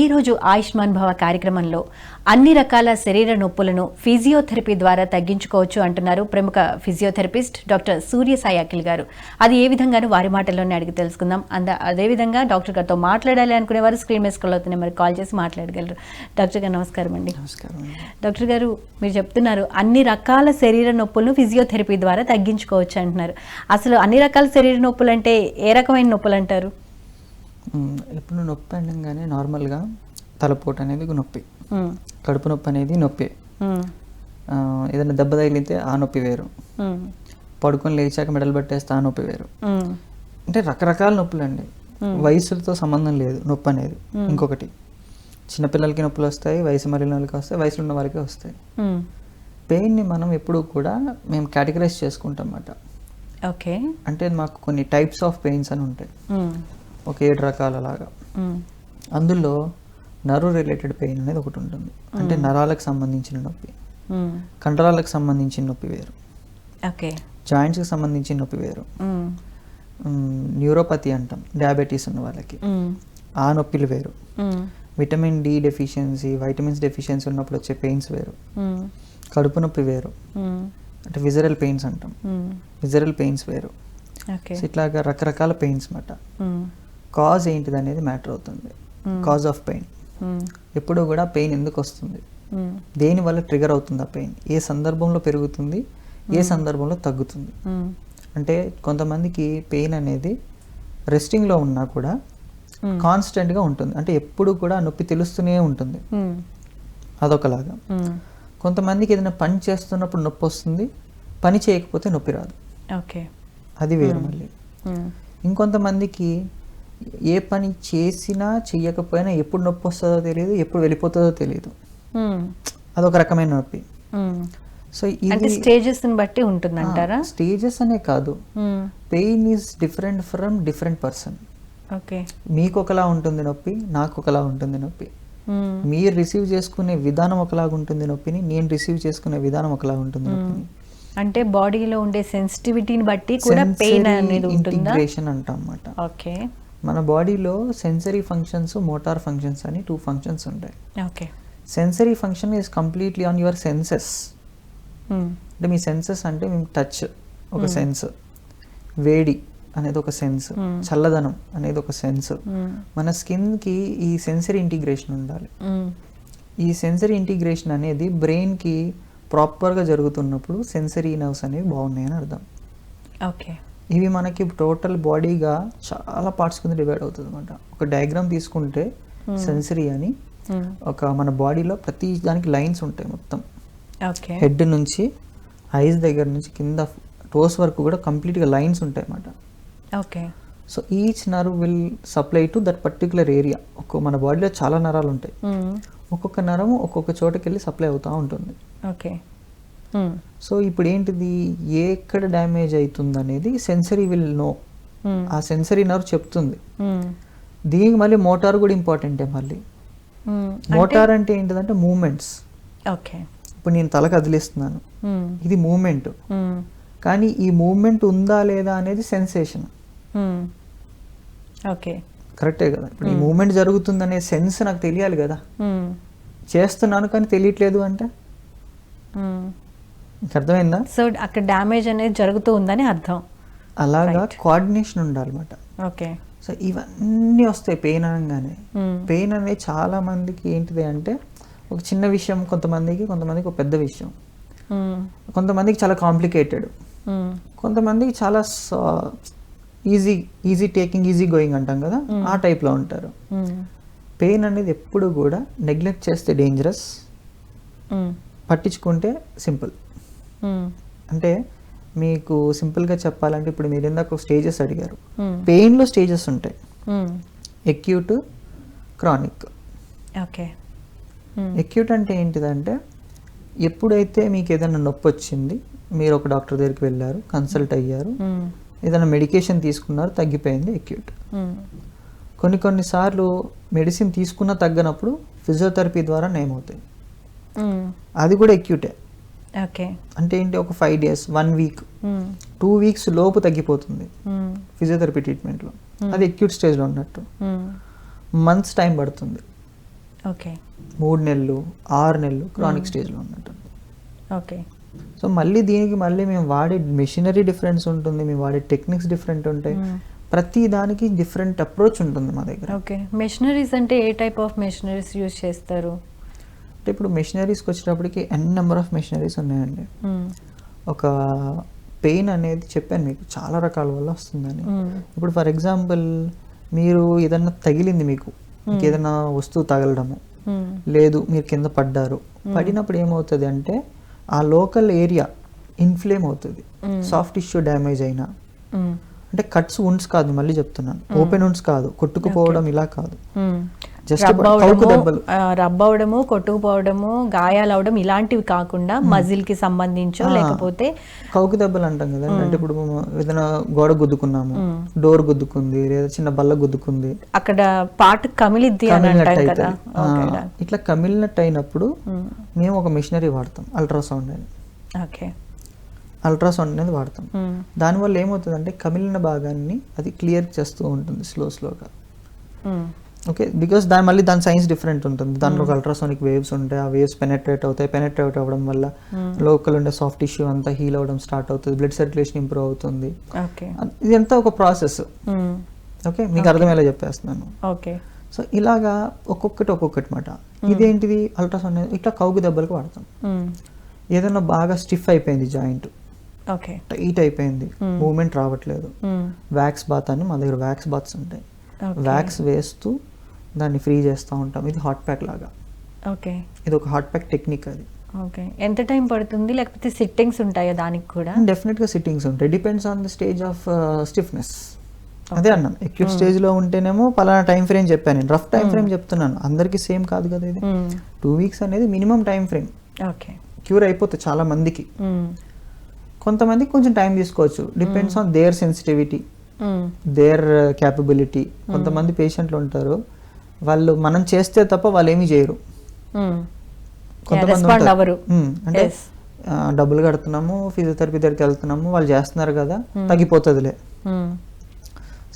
ఈరోజు ఆయుష్మాన్ భవ కార్యక్రమంలో అన్ని రకాల శరీర నొప్పులను ఫిజియోథెరపీ ద్వారా తగ్గించుకోవచ్చు అంటున్నారు ప్రముఖ ఫిజియోథెరపిస్ట్ డాక్టర్ సూర్య సాయి అఖిల్ గారు. అది ఏ విధంగానూ వారి మాటల్లోనే అడిగి తెలుసుకుందాం. అంద అదేవిధంగా డాక్టర్ గారితో మాట్లాడాలి అనుకునేవారు స్క్రీన్ మీద స్కూల్ అవుతున్న మరి కాల్ చేసి మాట్లాడగలరు. డాక్టర్ గారు నమస్కారం అండి. నమస్కారం. డాక్టర్ గారు మీరు చెప్తున్నారు అన్ని రకాల శరీర నొప్పులను ఫిజియోథెరపీ ద్వారా తగ్గించుకోవచ్చు అంటున్నారు. అసలు అన్ని రకాల శరీర నొప్పులు అంటే ఏ రకమైన నొప్పులు అంటారు ఇప్పుడు నొప్పి అనగానే నార్మల్గా తలపోటు అనేది నొప్పి. కడుపు నొప్పి అనేది నొప్పి. ఏదైనా దెబ్బ తగిలితే ఆ నొప్పి వేరు. పడుకొని లేచాక మెడలు పట్టేస్తే ఆ నొప్పి వేరు. అంటే రకరకాల నొప్పులు అండి వయసులతో సంబంధం లేదు నొప్పి అనేది ఇంకొకటి. చిన్నపిల్లలకి నొప్పులు వస్తాయి వయసు మరిన వాళ్ళకి వస్తాయి వయసులో ఉన్న వారికి వస్తాయి. పెయిన్ని మనం ఎప్పుడూ కూడా మేము కేటగరైజ్ చేసుకుంటాం అన్నమాట. ఓకే. అంటే మాకు కొన్ని టైప్స్ ఆఫ్ పెయిన్స్ అని ఉంటాయి. ఒక ఏడు రకాల లాగా అందులో నరు రిలేటెడ్ పెయిన్ అనేది ఒకటి ఉంటుంది. అంటే నరాలకు సంబంధించిన నొప్పి. కండరాలకు సంబంధించిన నొప్పి వేరు. ఓకే. జాయింట్స్కి సంబంధించిన నొప్పి వేరు. న్యూరోపతి అంటాం. డయాబెటీస్ ఉన్న వాళ్ళకి. ఆ నొప్పిలు వేరు. Vitamin D deficiency vitamins deficiency ఉన్నప్పుడు వచ్చే పెయిన్స్ వేరు. కడుపు నొప్పి వేరు. అంటే విజరల్ పెయిన్స్ అంటాం. విజరల్ పెయిన్స్ వేరు. ఇట్లాగా రకరకాల పెయిన్స్ అన్నమాట. ఉమ్, కాజ్ ఏంటిది అనేది మ్యాటర్ అవుతుంది. Cause of pain. ఎప్పుడూ కూడా పెయిన్ ఎందుకు వస్తుంది? దేని వల్ల ట్రిగర్ అవుతుంది ఆ పెయిన్? ఏ సందర్భంలో పెరుగుతుంది? ఏ సందర్భంలో తగ్గుతుంది? అంటే కొంతమందికి పెయిన్ అనేది రెస్టింగ్లో ఉన్నా కూడా. కాన్స్టెంట్గా ఉంటుంది. అంటే ఎప్పుడు కూడా నొప్పి తెలుస్తూనే ఉంటుంది. అదొకలాగా. కొంతమందికి ఏదైనా పని చేస్తున్నప్పుడు నొప్పి వస్తుంది. పని చేయకపోతే నొప్పి రాదు. ఓకే. అది వేరు మళ్ళీ. ఇంకొంతమందికి ఏ పని చేసినా చెయ్యకపోయినా ఎప్పుడు నొప్పి వస్తుందో తెలియదు ఎప్పుడు వెళ్ళిపోతుందో తెలియదు. అదొక రకమైన నొప్పి. సో ఇది స్టేజెస్ బట్టి ఉంటుందంటారా? స్టేజెస్ అనే కాదు. Pain is different from different person. Okay. మీకు ఒకలా ఉంటుంది నొప్పి నాకు ఒకలా ఉంటుంది నొప్పి. మీరు రిసీవ్ చేసుకునే విధానం ఒకలాగా ఉంటుంది నొప్పిని నేను రిసీవ్ చేసుకునే విధానం ఒకలా ఉంటుంది నొప్పిని. అంటే బాడీలో ఉండే సెన్సిటివిటీని బట్టి కూడా పెయిన్ అనేది ఉంటుందా? ఇంటిగ్రేషన్ అంటాం అన్నమాట. ఓకే. మన బాడీలో సెన్సరీ ఫంక్షన్స్ మోటార్ ఫంక్షన్స్ అని టూ ఫంక్షన్స్ ఉంటాయి. Okay. Sensory function is completely on your senses అంటే మీ సెన్సెస్ అంటే మేము టచ్ ఒక సెన్స్ వేడి అనేది ఒక సెన్స్ Hmm. చల్లదనం అనేది ఒక సెన్స్ ఉమ్, మన స్కిన్కి ఈ సెన్సరీ ఇంటిగ్రేషన్ ఉండాలి. ఈ సెన్సరీ ఇంటిగ్రేషన్ అనేది బ్రెయిన్కి ప్రాపర్గా జరుగుతున్నప్పుడు సెన్సరీ నర్వ్స్ అనేవి బాగున్నాయని అర్థం. ఓకే. ఇవి మనకి టోటల్ బాడీగా చాలా పార్ట్స్ కింద డివైడ్ అవుతుంది అనమాట ఒక డయాగ్రామ్ తీసుకుంటే సెన్సరీ అని ఉమ్, ఒక మన బాడీలో ప్రతి దానికి లైన్స్ ఉంటాయి మొత్తం. ఓకే. హెడ్ నుంచి ఐస్ దగ్గర నుంచి కింద టోస్ వరకు కూడా కంప్లీట్గా లైన్స్ ఉంటాయి అన్నమాట okay. So each nerve will supply to that particular area. ఒక మన బాడీలో చాలా నరాలు ఉంటాయి. ఉమ్, ఒక్కొక్క నరం ఒక్కొక్క చోటకి వెళ్ళి సప్లై అవుతూ ఉంటుంది. ఓకే. సో ఇప్పుడు ఏంటిది ఎక్కడ డ్యామేజ్ అవుతుంది అనేది సెన్సరీ విల్ నో. ఉమ్, ఆ సెన్సరీ నర్వ్ చెప్తుంది. ఉమ్, దీనికి మళ్ళీ మోటార్ కూడా ఇంపార్టెంటే మళ్ళీ. మోటార్ అంటే ఏంటిదంటే మూమెంట్స్. ఓకే. ఇప్పుడు నేను తల కదిలిస్తున్నాను ఇది మూమెంట్. కానీ ఈ మూమెంట్ ఉందా లేదా అనేది సెన్సేషన్. ఓకే. కరెక్టే కదా. ఇప్పుడు ఈ మూమెంట్ జరుగుతుందనే సెన్స్ నాకు తెలియాలి కదా. చేస్తున్నాను కానీ తెలియట్లేదు అంటే? అర్థమైందా? సో అక్కడ డ్యామేజ్ అనేది జరుగుతూ ఉందని అర్థం. అలాగా కోఆర్డినేషన్ ఉండాలన్నమాట. ఓకే సో ఇవన్నీ వస్తాయి పెయిన్ అనగానే. పెయిన్ అనేది చాలా మందికి ఏంటిది అంటే ఒక చిన్న విషయం కొంతమందికి కొంతమందికి ఒక పెద్ద విషయం. ఉమ్, కొంతమందికి చాలా కాంప్లికేటెడ్ ఉమ్, కొంతమందికి చాలా easy easy taking easy going అంటాం కదా? ఆ టైప్లో ఉంటారు. పెయిన్ అనేది ఎప్పుడు కూడా నెగ్లెక్ట్ చేస్తే డేంజరస్ పట్టించుకుంటే సింపుల్ అంటే మీకు సింపుల్గా చెప్పాలంటే ఇప్పుడు మీరు ఇందాక స్టేజెస్ అడిగారు. పెయిన్లో స్టేజెస్ ఉంటాయి. Acute chronic okay. ఎక్యూట్ అంటే ఏంటిదంటే ఎప్పుడైతే మీకు ఏదైనా నొప్పి వచ్చింది మీరు ఒక డాక్టర్ దగ్గరికి వెళ్ళారు కన్సల్ట్ అయ్యారు ఏదైనా మెడికేషన్ తీసుకున్నారు తగ్గిపోయింది ఎక్యూట్ కొన్ని కొన్నిసార్లు మెడిసిన్ తీసుకున్న తగ్గనప్పుడు ఫిజియోథెరపీ ద్వారా నయమవుతాయి అది కూడా ఎక్యూటే అంటే ఏంటి ఒక five days one week two weeks లోపు తగ్గిపోతుంది ఫిజియోథెరపీ ట్రీట్మెంట్లో అది ఎక్యూట్ స్టేజ్లో ఉన్నట్టు. మంత్స్ టైం పడుతుంది. ఓకే. మూడు నెలలు ఆరు నెలలు క్రానిక్ స్టేజ్లో ఉన్నట్టు. ఓకే. సో మళ్ళీ దీనికి మళ్ళీ మేము వాడే మెషినరీ డిఫరెన్స్ ఉంటుంది మేము వాడే టెక్నిక్స్ డిఫరెంట్ ఉంటాయి. ప్రతి దానికి డిఫరెంట్ అప్రోచ్ ఉంటుంది మా దగ్గర. ఓకే. మెషినరీస్ అంటే ఏ టైప్ ఆఫ్ మెషినరీస్ యూజ్ చేస్తారు? అంటే ఇప్పుడు మెషినరీస్కి వచ్చేటప్పటికి ఎన్ నెంబర్ ఆఫ్ మెషినరీస్ ఉన్నాయండి మ్మ్. ఒక పెయిన్ అనేది చెప్పాను మీకు చాలా రకాల వల్ల వస్తుందని మ్మ్. ఇప్పుడు ఫర్ ఎగ్జాంపుల్ మీరు ఏదన్నా తగిలింది మీకు ఏదైనా వస్తువు తగలడము. లేదు మీరు కింద పడ్డారు పడినప్పుడు ఏమవుతుంది అంటే ఆ లోకల్ ఏరియా ఇన్ఫ్లేమ్ అవుతుంది. సాఫ్ట్ టిష్యూ డ్యామేజ్ అయినా. అంటే కట్స్ ఉండ్స్ కాదు మళ్ళీ చెప్తున్నాను. ఓపెన్ ఉండ్స్ కాదు కొట్టుకుపోవడం ఇలా కాదు. Just రబ్ అవడము, దెబ్బలు. ఆ, రబ్ అవడము కొట్టుకుపోవడము గాయాలు అవడం ఇలాంటివి కాకుండా మజిల్కి సంబంధించో. లేకపోతే కౌకు దెబ్బలు అంటాం కదా అంటే ఇప్పుడు ఏదైనా గోడ గుద్దుకున్నాము డోర్ గుద్దుకుంది లేదా చిన్న బల్ల గుద్దుకుంది. అక్కడ పార్ట్ కమిలిద్ది కదా. ఇట్లా కమిలినట్టు అయినప్పుడు మేము ఒక మిషనరీ వాడతాం అల్ట్రాసౌండ్ అని. ఓకే అల్ట్రాసౌండ్ అనేది వాడతాం. దానివల్ల ఏమవుతుందంటే కమిలిన భాగాన్ని అది క్లియర్ చేస్తూ ఉంటుంది స్లో స్లోగా. ఓకే? బికాస్ దాని మళ్ళీ దాని సైన్స్ డిఫరెంట్ ఉంటుంది. ఒక అల్ట్రాసోనిక్ వేవ్స్ ఉంటాయి. ఆ వేవ్స్ పెనెట్రేట్ అవుతాయి. పెనెట్రేట్ అవ్వడం వల్ల లోకల్ ఉండే సాఫ్ట్ టిష్యూ అంతా హీల్ అవ్వడం స్టార్ట్ అవుతుంది. బ్లడ్ సర్క్యులేషన్ ఇంప్రూవ్ అవుతుంది. ఓకే. ఇదంతా ఒక ప్రాసెస్. ఓకే? మీకు అర్థమయ్యేలా చెప్పేస్తున్నాను. ఓకే. సో ఇలాగా ఒక్కొక్కటి ఒక్కొక్కటి మాట. ఇదేంటిది? అల్ట్రాసౌండ్ ఇట్లా కౌగు దెబ్బలకు వాడతాం. ఏదైనా బాగా స్టిఫ్ అయిపోయింది జాయింట్. టైట్ అయిపోయింది. మూమెంట్ రావట్లేదు. మ్మ్. వ్యాక్స్ బాత్ అని మా దగ్గర వ్యాక్స్ బాత్స్ ఉంటాయి. ఓకే. వ్యాక్స్ వేస్తూ దాన్ని ఫ్రీ చేస్తూ ఉంటాం. ఇది హాట్ ప్యాక్ లాగా. ఓకే. ఇది ఒక హాట్ ప్యాక్ టెక్నిక్ అది. ఓకే. ఎంత టైం పడుతుంది? లేకపోతే సిట్టింగ్స్ ఉంటాయా దానికి కూడా? డెఫినెట్గా సిట్టింగ్స్ ఉంటాయి. Depends on the stage of stiffness అదే అన్నాను. ఎక్యూట్ స్టేజ్లో ఉంటేనేమో పలానా టైం ఫ్రేమ్ చెప్పాను నేను. రఫ్ టైం ఫ్రేమ్ చెప్తున్నాను. అందరికీ సేమ్ కాదు కదా ఇది. టూ వీక్స్ అనేది minimum time frame okay cure అయిపోతుంది చాలా మందికి. మ్మ్. కొంతమందికి కొంచెం టైం తీసుకోవచ్చు depends on their sensitivity. Their capability కొంతమంది పేషెంట్లు ఉంటారు వాళ్ళు మనం చేస్తే తప్ప వాళ్ళు ఏమీ చేయరు. కొంతమంది. అంటే డబ్బులు కడుతున్నాము ఫిజియోథెరపీ దగ్గరికి వెళ్తున్నాము వాళ్ళు చేస్తున్నారు కదా తగ్గిపోతుందిలే.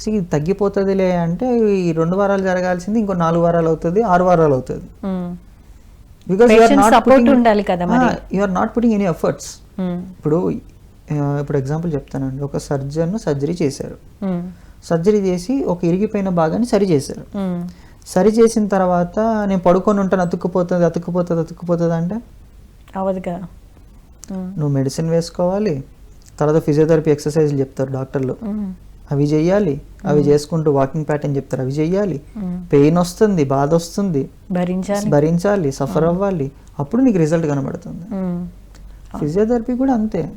సో ఇది తగ్గిపోతుందిలే అంటే ఈ రెండు వారాలు జరగాల్సింది ఇంకో నాలుగు వారాలు అవుతుంది ఆరు వారాలు అవుతుంది. బికాస్ support ఉండాలి కదా మరి. You are not putting any efforts. ఇప్పుడు ఇప్పుడు ఎగ్జాంపుల్ చెప్తానండి. ఒక సర్జన్ సర్జరీ చేశారు. సర్జరీ చేసి ఒక ఇరిగిపోయిన భాగాన్ని సరి చేశారు. సరి చేసిన తర్వాత నేను పడుకొని ఉంటాను అతుక్కుపోతుంది అతుక్కుపోతుంది అతుక్కుపోతుంది అంటే. నువ్వు మెడిసిన్ వేసుకోవాలి. తర్వాత ఫిజియోథెరపీ ఎక్సర్సైజ్లు చెప్తారు డాక్టర్లు. అవి చెయ్యాలి. అవి చేసుకుంటూ వాకింగ్ ప్యాటర్న్ చెప్తారు. అవి చెయ్యాలి. మ్మ్. పెయిన్ వస్తుంది బాధ వస్తుంది. భరించాలి. భరించాలి సఫర్ అవ్వాలి. అప్పుడు నీకు రిజల్ట్ కనబడుతుంది. ఫిజియోథెరపీ కూడా అంతే.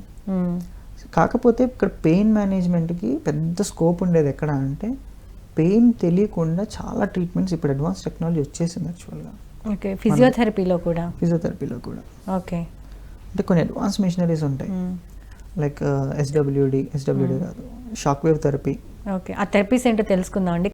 కాకపోతే ఇక్కడ పెయిన్ మేనేజ్మెంట్కి పెద్ద స్కోప్ ఉండేది ఎక్కడ అంటే పెయిన్ తెలియకుండా చాలా ట్రీట్మెంట్స్ ఇప్పుడు అడ్వాన్స్ టెక్నాలజీ వచ్చేసింది యాక్చువల్గా. ఓకే ఫిజియోథెరపీలో కూడా? ఫిజియోథెరపీలో కూడా. ఓకే. అంటే కొన్ని అడ్వాన్స్ మిషనరీస్ ఉంటాయి. లైక్ ఎస్డబ్ల్యూడి ఎస్డబ్ల్యూడి కాదు షాక్ వేవ్ థెరపీ. ఓకే ఆ థెరపీస్ ఏంటో తెలుసుకుందాం అండి